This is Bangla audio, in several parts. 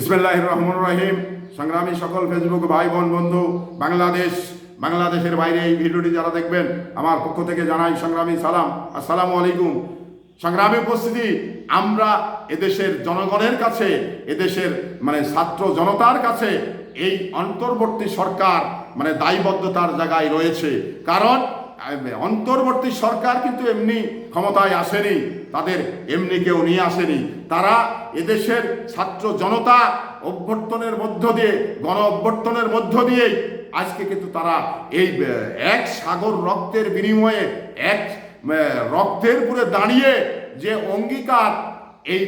ইসমিল্লাহ রহমান রহিম। সংগ্রামী সকল ফেসবুক ভাই, বোন, বন্ধু, বাংলাদেশ, বাংলাদেশের বাইরে এই ভিডিওটি যারা দেখবেন, আমার পক্ষ থেকে জানাই সংগ্রামী সালাম। আসসালামু আলাইকুম। সংগ্রামী উপস্থিতি, আমরা এদেশের জনগণের কাছে, এদেশের মানে ছাত্র জনতার কাছে এই অন্তর্বর্তী সরকার মানে দায়বদ্ধতার জায়গায় রয়েছে। কারণ অন্তর্বর্তী সরকার কিন্তু এমনি ক্ষমতায় আসেনি, তাদের এমনি কেউ নিয়ে আসেনি। তারা এদেশের ছাত্র জনতা অভ্যর্থনের মধ্য দিয়ে, গণ অভ্যর্থনের মধ্য দিয়েই আজকে কিন্তু তারা এই এক সাগর রক্তের বিনিময়ে, এক রক্তের উপরে দাঁড়িয়ে যে অঙ্গীকার এই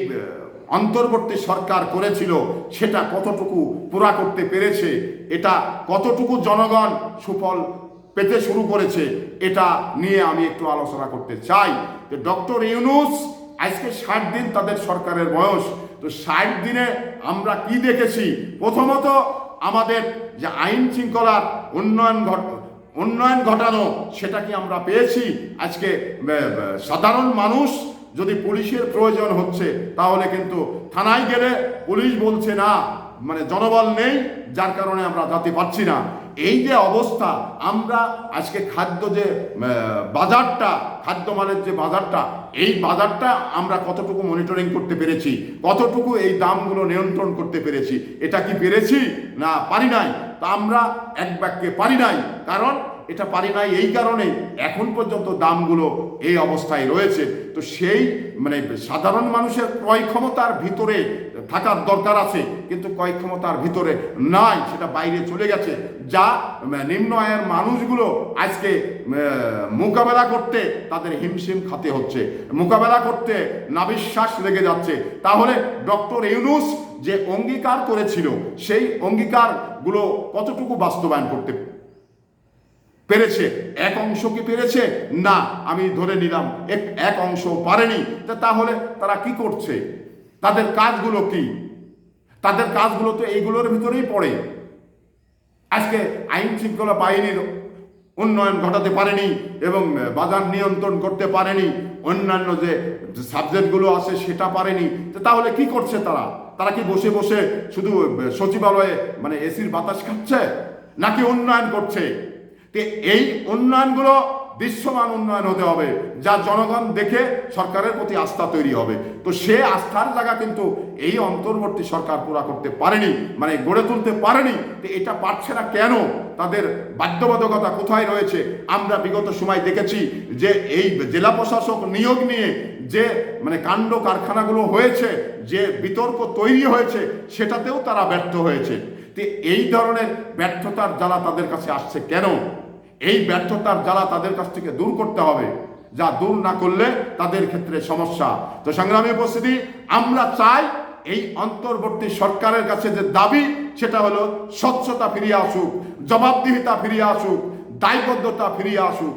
অন্তর্বর্তী সরকার করেছিল, সেটা কতটুকু পুরা করতে পেরেছে, এটা কতটুকু জনগণ সুফল পেতে শুরু করেছে, এটা নিয়ে আমি একটু আলোচনা করতে চাই। যে ডক্টর ইউনুস আজকে ষাট দিন তাদের সরকারের বয়স। তো ষাট দিনে আমরা কি দেখেছি? প্রথমত আমাদের যে আইন শৃঙ্খলার উন্নয়ন ঘট, উন্নয়ন ঘটানো, সেটা কি আমরা পেয়েছি? আজকে সাধারণ মানুষ যদি পুলিশের প্রয়োজন হচ্ছে, তাহলে কিন্তু থানায় গেলে পুলিশ বলছে না। মানে জনবল নেই, যার কারণে আমরা যেতে পারছি না। এই যে অবস্থা, আমরা আজকে খাদ্য যে বাজারটা, খাদ্য মালের যে বাজারটা, এই বাজারটা আমরা কতটুকু মনিটরিং করতে পেরেছি? কতটুকু এই দামগুলো নিয়ন্ত্রণ করতে পেরেছি? এটা কি পেরেছি? না, পারি নাই। তা আমরা এক বাক্যে পারি নাই। কারণ এটা পারি নাই এই কারণে এখন পর্যন্ত দামগুলো এই অবস্থায় রয়েছে। তো সেই মানে সাধারণ মানুষের ক্রয় ক্ষমতার ভিতরে থাকার দরকার আছে, কিন্তু ক্রয় ক্ষমতার ভিতরে নাই, সেটা বাইরে চলে গেছে। যা নিম্ন আয়ের মানুষগুলো আজকে মোকাবেলা করতে তাদের হিমশিম খাতে হচ্ছে। মোকাবেলা করতে নাবিশ্বাস লেগে যাচ্ছে। তাহলে ডক্টর ইউনুস যে অঙ্গীকার করেছিল, সেই অঙ্গীকারগুলো কতটুকু বাস্তবায়ন করতে পেরেছে? এক অংশ কি পেরেছে? না, আমি ধরে নিলাম, এক এক অংশ পারেনি। তাহলে তারা কি করছে? তাদের কাজগুলো কি? তাদের কাজগুলো তো এইগুলোর ভিতরেই পড়ে। আজকে আইন শৃঙ্খলা বাহিনীর উন্নয়ন ঘটাতে পারেনি এবং বাজার নিয়ন্ত্রণ করতে পারেনি। অন্যান্য যে সাবজেক্টগুলো আছে সেটা পারেনি। তাহলে কি করছে তারা? তারা কি বসে বসে শুধু সচিবালয়ে মানে এসির বাতাস খাচ্ছে? নাকি উন্নয়ন করছে? এই উন্নয়নগুলো দৃশ্যমান উন্নয়ন হতে হবে, যা জনগণ দেখে সরকারের প্রতি আস্থা তৈরি হবে। তো সে আস্থার জায়গা কিন্তু এই অন্তর্বর্তী সরকার পুরা করতে পারেনি মানে গড়ে তুলতে পারেনি। তো এটা পারছে না কেন? তাদের বাধ্যবাধকতা কোথায় রয়েছে? আমরা বিগত সময় দেখেছি যে এই জেলা প্রশাসক নিয়োগ নিয়ে যে মানে কাণ্ড কারখানাগুলো হয়েছে, যে বিতর্ক তৈরি হয়েছে, সেটাতেও তারা ব্যর্থ হয়েছে। তো এই ধরনের ব্যর্থতার জ্বালা তাদের কাছে আসছে কেন? এই ব্যর্থতার জ্বালা তাদের কাছ থেকে দূর করতে হবে। যা দূর না করলে তাদের ক্ষেত্রে সমস্যা। তো সংগ্রামী উপস্থিতি, আমরা চাই এই অন্তর্বর্তী সরকারের কাছে যে দাবি, সেটা হলো স্বচ্ছতা ফিরিয়ে আসুক, জবাবদিহিতা ফিরিয়ে আসুক, দায়বদ্ধতা ফিরিয়ে আসুক।